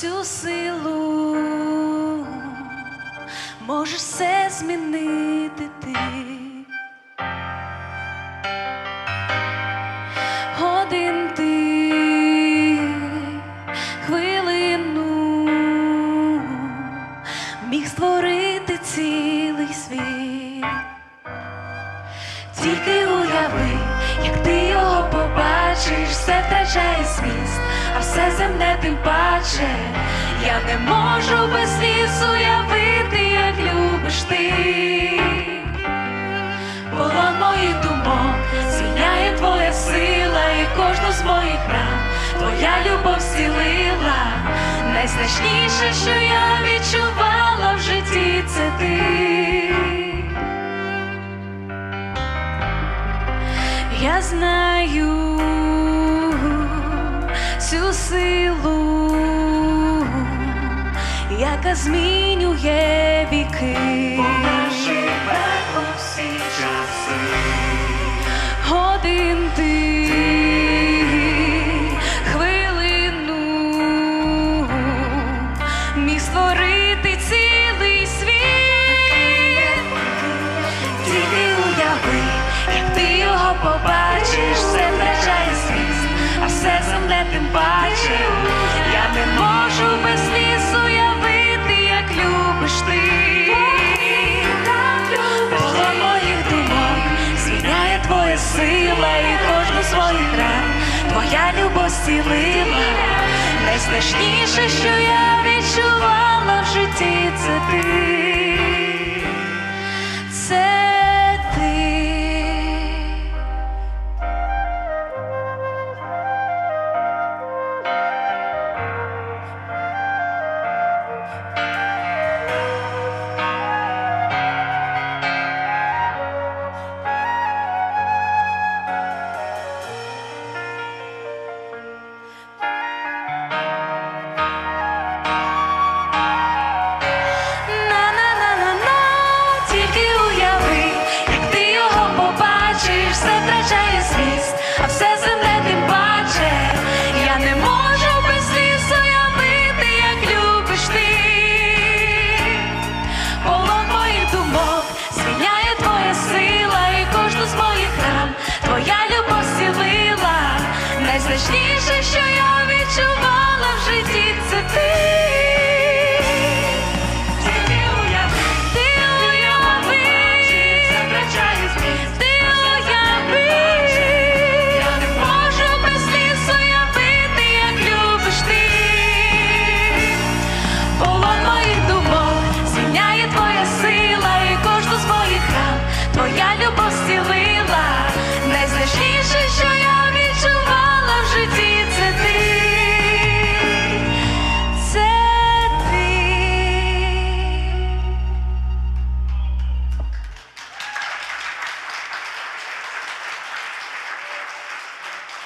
цю силу, можеш все змінити ти. Один ти хвилину міг створити цілий світ. Тільки уяви, як ти його побачиш, все втрачає зміст, а все земне тим паче. Я не можу без сліз уявити, як любиш ти. Полон моїх думок звільняє твоя сила, і кожну з моїх ран твоя любов зцілила. Найстрашніше, що я відчувала в житті, це ти. Я знаю цю силу, яка змінює віки. живе у всі часи. Один ти хвилину міг створити цілий світ. Тільки уяви, як ти його побачиш, сила і кожну свою ран. Твоя любов зцілила. Найстрашніше, що я відчувала в житті, це ти. найзначніше, що я відчувала в житті, це ти.